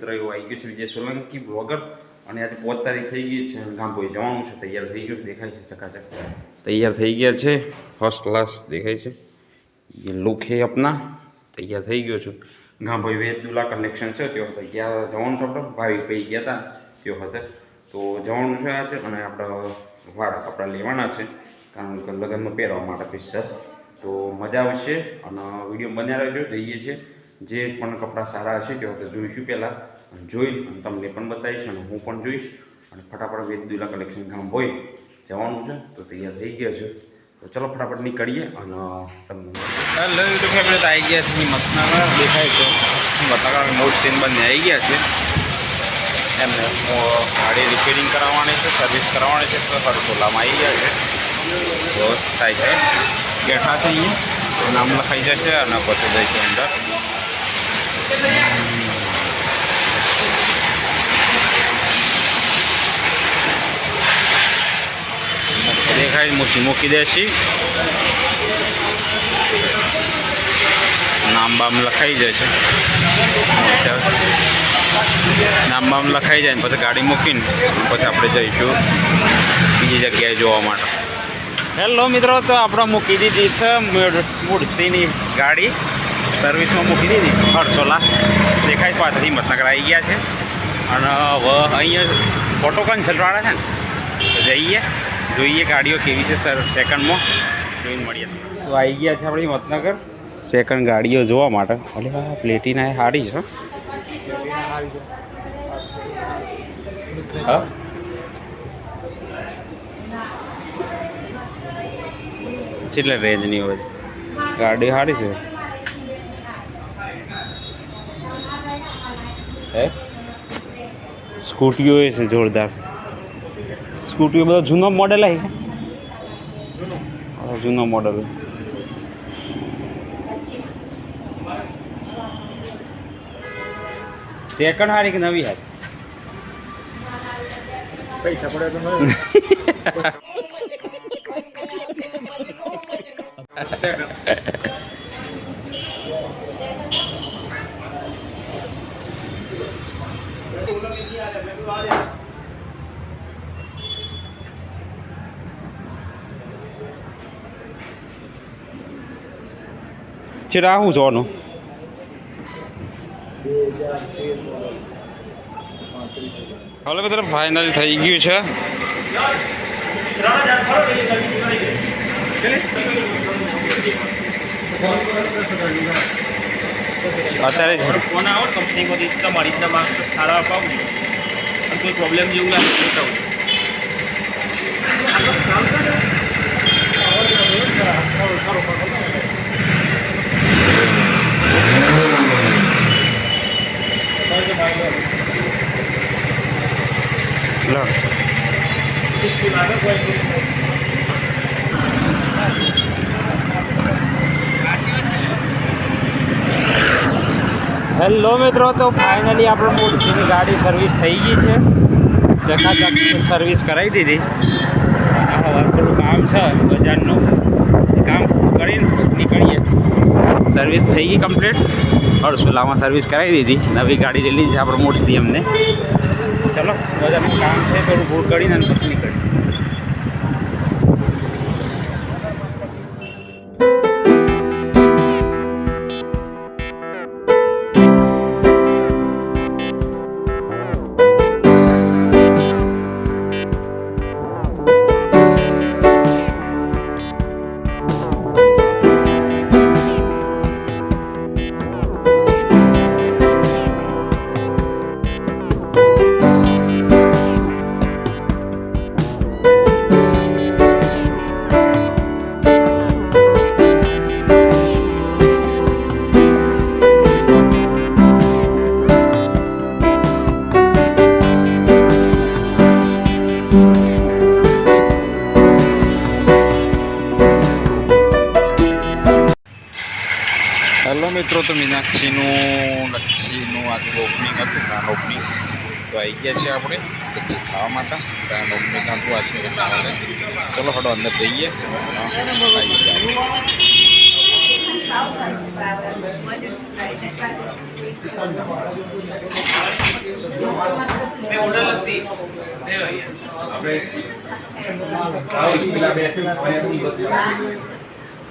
મિત્ર એવું આવી ગયું છે વિજય સોલંકી વગર. અને આજે પાંચ તારીખ થઈ ગઈ છે. ગામભાઈ જવાનું છે. તૈયાર થઈ ગયું દેખાય છે ચકાચક. તૈયાર થઈ ગયા છે. ફર્સ્ટ ક્લાસ દેખાય છે. એ લુક હે અપના તૈયાર થઈ ગયો છું. ગામભાઈ વેદુલા કનેક્શન છે. તે વખતે ગયા જવાનું છે આપણે ભાવિક ભાઈ ગયા હતા તે વખતે તો જવાનું છે આ છે અને આપણા વાળા કપડાં લેવાના છે. કારણ કે લગ્નમાં પહેરવા માટે પૈસા. તો મજા આવશે. અને વીડિયો બન્યા રહેજો. જઈએ છીએ. જે પણ કપડાં સારા હશે તે વખતે જોઈશું પહેલાં. અને જોઈ અને તમને પણ બતાવીશ અને હું પણ જોઈશ. અને ફટાફટ વેદ દુલા કલેક્શન કામ હોય જવાનું છે તો તૈયાર થઈ ગયા છે. તો ચલો ફટાફટ નીકળીએ અને તમને હેલો યુટ્યુબ ફેમિલી આવી ગયા છે મતના દેખાય છે. બતાવવા મોટ સીન બંને આવી ગયા છે. એમને ગાડી રિપેરિંગ કરાવવાની છે સર્વિસ કરાવવાની છે, તો હરસોલામાં આવી ગયા છે. તો થાય છે. બેઠા છે અહીંયા નામ લખાઈ જશે અને પછી જઈશું અંદર. દેખાય મૂકી મૂકી દેશી. નામ બામ લખાઈ જાય છે. નામ બામ લખાઈ જાય ને પછી ગાડી મૂકીને પછી આપણે જઈશું બીજી જગ્યાએ જોવા માટે. હેલો મિત્રો, તો આપણે મૂકી દીધી છે મૂર્તિની ગાડી. સર્વિસમાં મૂકી દીધી. અડસોલા દેખાય પાછળથી હિંમતનગર આવી ગયા છે. અને હવે અહીંયા ફોટો કન્સલ્ટવાળા છે ને જઈએ. જોઈએ ગાડીઓ કેવી છે સર સેકન્ડમાં જોઈને મળીએ. તો આવી ગયા છે આપણી મતનગર. સેકન્ડ ગાડીઓ જોવા માટે. અરે હા પ્લેટિના એ સારી છે હા. કેટલા રેન્જની હોય? ગાડી સારી છે. હે? સ્કૂટીઓ એ છે જોરદાર. સ્કૂટીઓ બધા જૂનો મોડેલ આવી હા, જૂનો મોડેલ સેકન્ડ હારી કે નવી હારી? પૈસા પડે તો છે રાહું જોવાનું હવે મિત્રો ફાઇનલ થઈ ગયું છે. અત્યારે ફોન આવો કંપનીમાંથી તમારી રીતના સારા અપાવું કોઈ પ્રોબ્લેમ જેવું લાગે તો બતાવું. હેલો મિત્રો, તો ફાઇનલી આપણે મોટરની ગાડી સર્વિસ થઈ ગઈ છે. ચકાચક સર્વિસ કરાવી દીધી. હવે થોડું કામ છે, બજારનું. કામ કરીને નીકળીએ. સર્વિસ થઈ ગઈ કમ્પ્લીટ હરસુલામાં સર્વિસ કરાવી દીધી. નવી ગાડી લીધી છે, આપણે મોટી સીએમને ચલો, બધાનું કામ છે થોડું ભૂલ કરીને પછી નીકળીએ. મિત્રો, તો મીનાક્ષીનું લચ્છીનું આજે ઓપનિંગ હતું ગ્રાન્ડ ઓપનિંગ તો આવી ગયા છે આપણે લચ્છી ખાવા માટે ગ્રાન્ડ ઓપનિંગ હતું આજનું એટલા માટે ચલો ફટો અંદર જઈએ.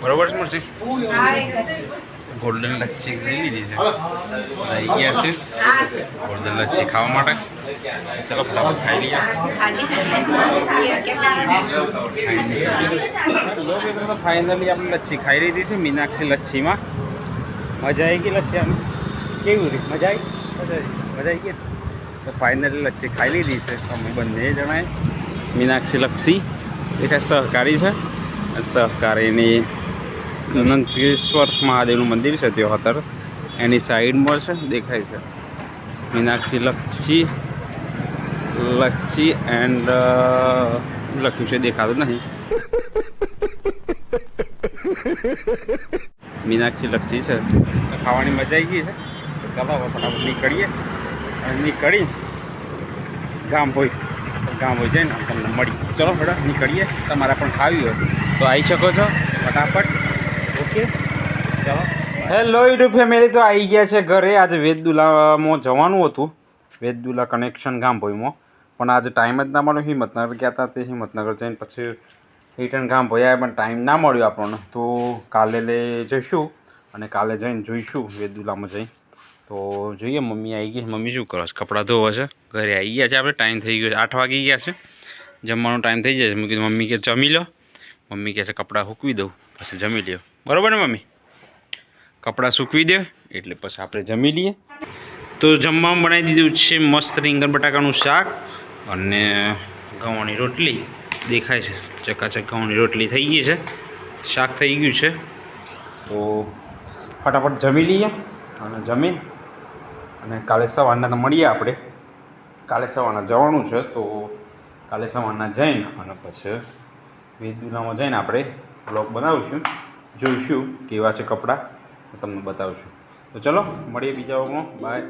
બરોબર છે મરસી ગોલ્ડન લચ્છી લઈ લીધી છે આવી ગયા છે ગોલ્ડન લચ્છી ખાવા માટે ચલો ફટાફટ ખાઈ લઈએ ફાઇનલી આપણે લચ્છી ખાઈ લીધી છે મીનાક્ષી લચ્છીમાં મજા આવી ગઈ લચ્છી આમ? કેવી રહી મજા આવી? મજા આવી. ગઈ? તો ફાઇનલી લચ્છી ખાઈ લીધી છે. અમે બંને જણાએ મીનાક્ષી લક્ષી એ કાંઈ સહકારી છે. સહકારીની અનંતેશ્વર મહાદેવનું મંદિર છે તે હતર. એની સાઈડમાં છે દેખાય છે. મીનાક્ષી લક્ષી લચ્છી એન્ડ લખ્યું છે દેખાતું નહીં. મીનાક્ષી લક્ષી છે. ખાવાની મજા આવી ગઈ છે. ચાલો ફટાફટ નીકળીએ. અને નીકળી ગામ હોય. ગામ હોય જઈને તમને મળી. ચલો મેડમ નીકળીએ. તમારે પણ ખાવી હોય. તો આવી શકો છો. ફટાફટ. ઓકે. ચાલો. હેલો યુટ્યુબ ફેમિલી તો આવી ગયા છે ઘરે. આજે વેદદુલામાં જવાનું હતું. વેદદુલા કનેક્શન ગામભોઈમાં પણ આજે ટાઈમ જ ના મળ્યો. હિંમતનગર ગયા હતા તે હિંમતનગર જઈને પછી રિટર્ન ગામ ભયા પણ ટાઈમ ના મળ્યો આપણને. તો કાલે લે જઈશું અને કાલે જઈને જોઈશું વેદુલામાં જઈ. તો જોઈએ, મમ્મી આવી ગઈ. મમ્મી શું કરો છે? કપડાં ધોવા છે? ઘરે આવી ગયા છે આપણે? ટાઈમ થઈ ગયો છે. આઠ વાગી ગયા છે. જમવાનો ટાઈમ થઈ જાય છે. મેં કીધું મમ્મી કે જમી લો. મમ્મી કહે છે, કપડાં સૂકવી દઉં. પછી જમી લ્યો. બરાબર ને, મમ્મી? કપડાં સૂકવી દે, એટલે પછી આપણે જમી લઈએ. તો જમવામાં બનાવી દીધું છે મસ્ત રીંગણ બટાકાનું શાક અને ઘઉંની રોટલી. દેખાય છે. ચકાચક ઘઉંની રોટલી થઈ ગઈ છે. શાક થઈ ગયું છે. તો ફટાફટ જમી લઈએ અને જમીન. અને કાલે સવારના તો મળીએ આપણે. કાલે સવારના જવાનું છે તો કાલે સવારના જઈને અને પછી વેદુલામાં જઈને આપણે બ્લોગ બનાવીશું. જોઈશું કેવા છે કપડાં તમને બતાવશું. તો ચલો, મળીએ બીજા બાય